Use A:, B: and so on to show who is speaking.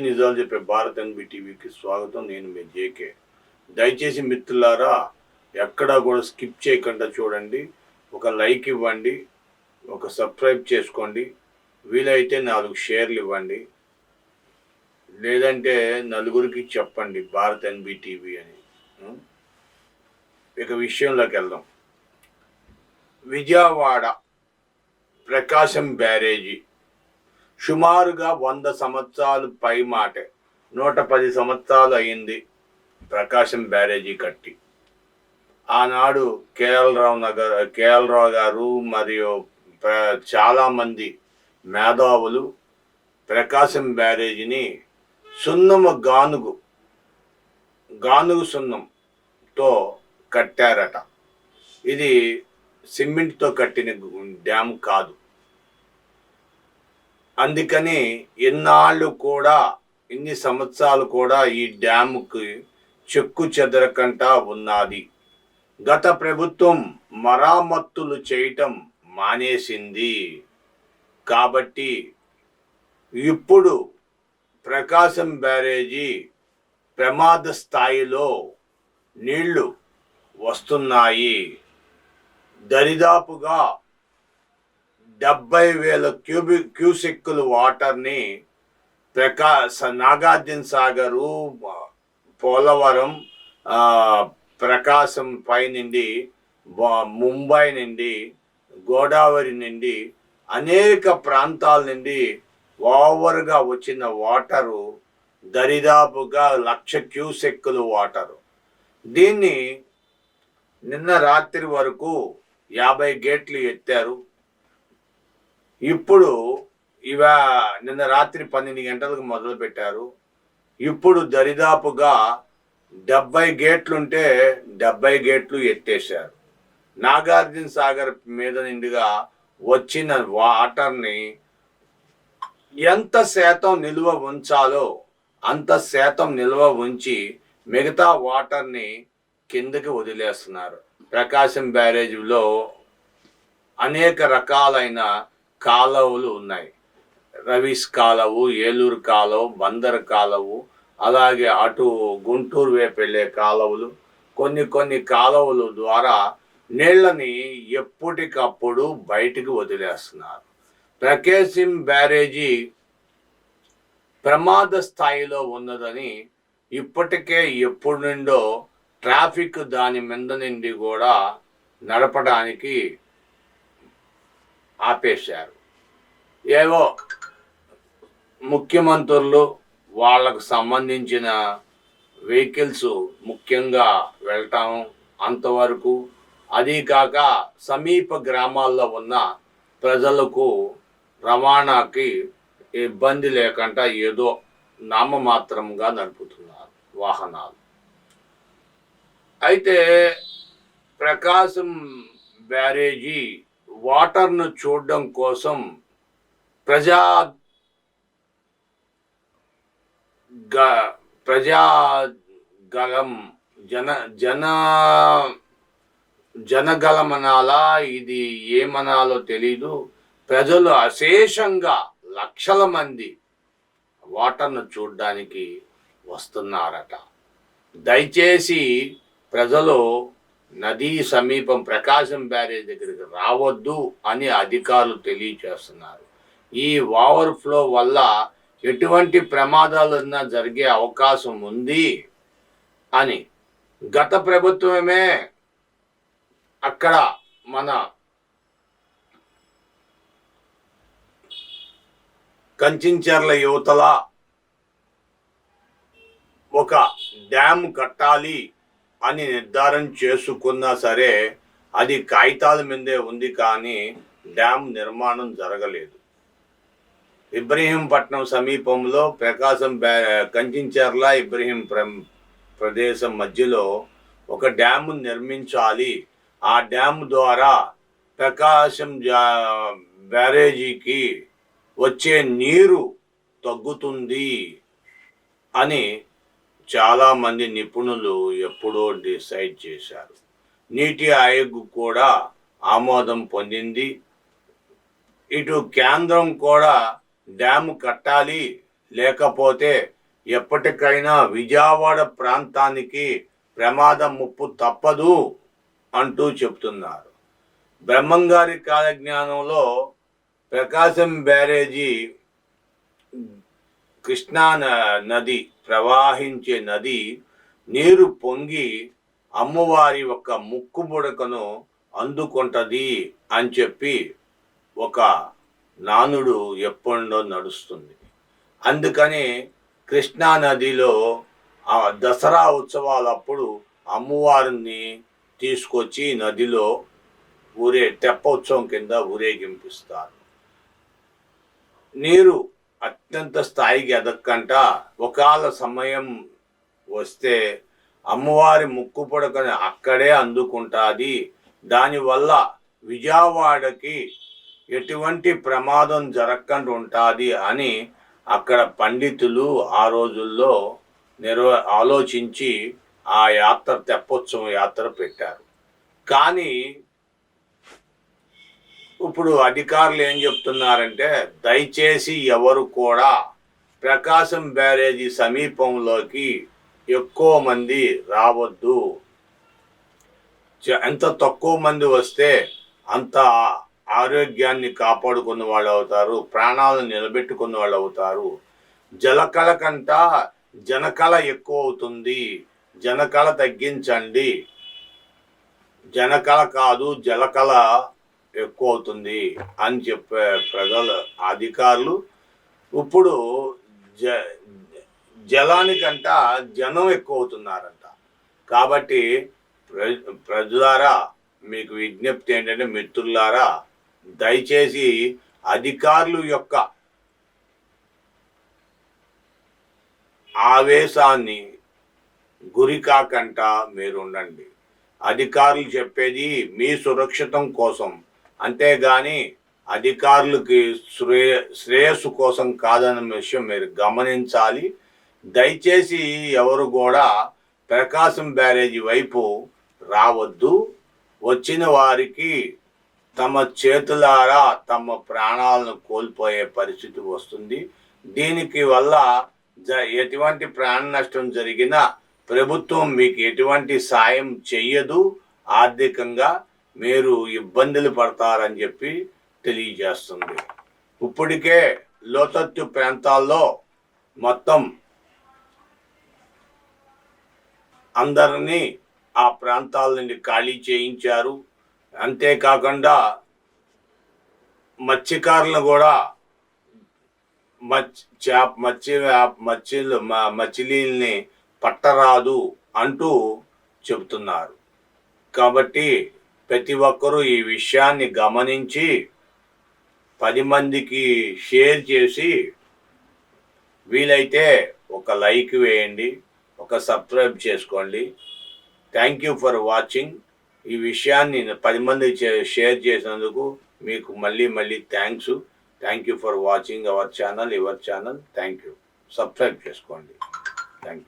A: నిజాలు చెప్పే భారత్ ఎన్బి టీవీకి స్వాగతం. నేను మీ జేకే. దయచేసి మిత్రులారా ఎక్కడా కూడా స్కిప్ చేయకుండా చూడండి. ఒక లైక్ ఇవ్వండి ఒక సబ్స్క్రైబ్ చేసుకోండి. వీలైతే నాలుగు షేర్లు ఇవ్వండి. లేదంటే నలుగురికి చెప్పండి భారత్ ఎన్బి టీవీ అని ఇక విషయంలోకి వెళ్దాం. విజయవాడ ప్రకాశం బ్యారేజీ సుమారుగా వంద సంవత్సరాలు పై మాటే. నూట పది సంవత్సరాలు అయింది ప్రకాశం బ్యారేజీ కట్టి. ఆనాడు కేఎల్ రావు నగర్ కేఎల్ రావు గారు మరియు చాలామంది మేధావులు ప్రకాశం బ్యారేజీని సున్నము గానుగు గానుగు సున్నంతో కట్టారట. ఇది సిమెంట్తో కట్టిన డ్యామ్ కాదు. అందుకని ఎన్నాళ్ళు కూడా ఇన్ని సంవత్సరాలు కూడా ఈ డ్యాముకి చెక్కు చెదరకంటా ఉన్నది. గత ప్రభుత్వం మరామత్తులు చేయటం మానేసింది. కాబట్టి ఇప్పుడు ప్రకాశం బ్యారేజీ ప్రమాద స్థాయిలో నీళ్ళు వస్తున్నాయి. దరిదాపుగా డెబ్బై వేల క్యూబిక్ క్యూసెక్కుల వాటర్ని ప్రకాశ నాగార్జున సాగరు పోలవరం ప్రకాశం పై నుండి ముంబై నుండి గోదావరి నుండి అనేక ప్రాంతాల నుండి ఓవర్గా వచ్చిన వాటరు దరిదాపుగా లక్ష క్యూసెక్కుల వాటరు. దీన్ని నిన్న రాత్రి వరకు యాభై గేట్లు ఎత్తారు. ఇప్పుడు ఇవా నిన్న రాత్రి పన్నెండు గంటలకు మొదలు పెట్టారు ఇప్పుడు దరిదాపుగా డెబ్బై గేట్లుంటే డెబ్బై గేట్లు ఎత్తేసారు నాగార్జున సాగర్ మీద నిండుగా వచ్చిన వాటర్ని ఎంత శాతం నిల్వ ఉంచాలో అంత శాతం నిల్వ ఉంచి మిగతా వాటర్ని కిందకి వదిలేస్తున్నారు. ప్రకాశం బ్యారేజ్లో అనేక రకాలైన కాలువలు ఉన్నాయి. రవీస్ కాలవు ఏలూరు కాలవు బందర్ కాలవు అలాగే అటు గుంటూరు వైపు వెళ్ళే కాలువలు. కొన్ని కొన్ని కాలువల ద్వారా నీళ్ళని ఎప్పటికప్పుడు బయటికి వదిలేస్తున్నారు. ప్రకాశం బ్యారేజీ ప్రమాద స్థాయిలో ఉన్నదని ఇప్పటికే ఎప్పుడు నుండో ట్రాఫిక్ దాని మీద నుండి కూడా నడపడానికి ఆపేశారు. ఏవో ముఖ్యమంత్రులు వాళ్ళకు సంబంధించిన వెహికల్స్ ముఖ్యంగా వెళ్ళటం అంతవరకు. అదీ కాక సమీప గ్రామాల్లో ఉన్న ప్రజలకు రవాణాకి ఇబ్బంది లేకుండా ఏదో నామమాత్రంగా నడుపుతున్నారు వాహనాలు. అయితే ప్రకాశం బ్యారేజీ వాటర్ను చూడడం కోసం ప్రజా గ ప్రజా గలం జన జన జనగలమనాలా ఇది ఏమనాలో తెలీదు. ప్రజలు అశేషంగా లక్షల మంది వాటర్ను చూడడానికి వస్తున్నారట. దయచేసి ప్రజలు నదీ సమీపం ప్రకాశం బ్యారేజ్ దగ్గరికి రావద్దు అని అధికారులు తెలియచేస్తున్నారు. ఈ ఓవర్ ఫ్లో వల్ల ఎటువంటి ప్రమాదాలన్నా జరిగే అవకాశం ఉంది అని. గత ప్రభుత్వమే అక్కడ మన కంచించర్ల యువతల ఒక డ్యామ్ కట్టాలి అని నిర్ధారణ చేసుకున్నా సరే అది కాగితాల మీదే ఉంది కానీ డ్యామ్ నిర్మాణం జరగలేదు. ఇబ్రహీంపట్నం సమీపంలో ప్రకాశం బ్యా కంచించర్ల ఇబ్రహీం ప్ర ప్రదేశం మధ్యలో ఒక డ్యామ్ నిర్మించాలి. ఆ డ్యామ్ ద్వారా ప్రకాశం జా- బ్యారేజీకి వచ్చే నీరు తగ్గుతుంది అని చాలామంది నిపుణులు ఎప్పుడో డిసైడ్ చేశారు. నీటి ఆయోగ్ కూడా ఆమోదం పొందింది. ఇటు కేంద్రం కూడా డ్యామ్ కట్టాలి లేకపోతే ఎప్పటికైనా విజయవాడ ప్రాంతానికి ప్రమాదం ముప్పు తప్పదు అంటూ చెప్తున్నారు. బ్రహ్మంగారి కాలజ్ఞానంలో ప్రకాశం బ్యారేజీ కృష్ణా నది ప్రవాహించే నది నీరు పొంగి అమ్మవారి ఒక ముక్కు బుడకను అందుకుంటది అని చెప్పి ఒక నానుడు ఎప్పుడో నడుస్తుంది. అందుకని కృష్ణా నదిలో ఆ దసరా ఉత్సవాలప్పుడు అమ్మవారిని తీసుకొచ్చి నదిలో ఊరే తెప్ప ఉత్సవం కింద ఊరేగింపిస్తారు. నీరు అత్యంత స్థాయికి ఎదక్కంట ఒకవేళ సమయం వస్తే అమ్మవారి ముక్కు పొడకని అక్కడే అందుకుంటుంది. దానివల్ల విజయవాడకి ఎటువంటి ప్రమాదం జరగకుండా ఉంటుంది అని అక్కడ పండితులు ఆ రోజుల్లో నిర్వ ఆలోచించి ఆ యాత్ర తెప్పోత్సవం యాత్ర పెట్టారు. కానీ ఇప్పుడు అధికారులు ఏం చెప్తున్నారంటే దయచేసి ఎవరు కూడా ప్రకాశం బ్యారేజీ సమీపంలోకి ఎక్కువ మంది రావద్దు. చ- ఎంత తక్కువ మంది వస్తే అంత ఆరోగ్యాన్ని కాపాడుకున్న వాళ్ళు అవుతారు ప్రాణాలను నిలబెట్టుకున్న వాళ్ళు అవుతారు. జలకళ కంట జనకళ ఎక్కువ అవుతుంది జనకళ తగ్గించండి. జనకళ కాదు జలకళ ఎక్కువ అవుతుంది అని చెప్పే ప్రజల అధికారులు. ఇప్పుడు జ జలానికంట జనం ఎక్కువ అవుతున్నారంట కాబట్టి ప్ర ప్రజలారా మీకు విజ్ఞప్తి ఏంటంటే మిత్రులారా దయచేసి అధికారులు యొక్క ఆవేశాన్ని గురి కాకంట మీరు ఉండండి అధికారులు చెప్పేది మీ సురక్షితం కోసం. అంతేగాని అధికారులకి శ్రేయ శ్రేయస్సు కోసం కాదన్న విషయం మీరు గమనించాలి. దయచేసి ఎవరు కూడా ప్రకాశం బ్యారేజీ వైపు రావద్దు. వచ్చిన వారికి తమ చేతులారా తమ ప్రాణాలను కోల్పోయే పరిస్థితి వస్తుంది. దీనికి వల్ల జ ఎటువంటి ప్రాణ నష్టం జరిగినా ప్రభుత్వం మీకు ఎటువంటి సాయం చెయ్యదు ఆర్థికంగా. మీరు ఇబ్బందులు పడతారని చెప్పి తెలియజేస్తుంది. ఇప్పటికే లోతత్తు ప్రాంతాల్లో మొత్తం అందరినీ ఆ ప్రాంతాల నుండి ఖాళీ చేయించారు. అంతేకాకుండా మత్స్యకారులను కూడా మచ్ చేప మత్స్య మత్స్యలు మ- మచిలీల్ని పట్టరాదు అంటూ చెబుతున్నారు. కాబట్టి ప్రతి ఒక్కరూ ఈ విషయాన్ని గమనించి పది మందికి షేర్ చేసి వీలైతే ఒక లైక్ వేయండి ఒక సబ్స్క్రైబ్ చేసుకోండి. థ్యాంక్ యూ ఫర్ వాచింగ్ ఈ విషయాన్ని పది మంది షేర్ చేసినందుకు మీకు మళ్ళీ మళ్ళీ thanks thank you for watching our channel your channel thank you subscribe చేసుకోండి. Thank you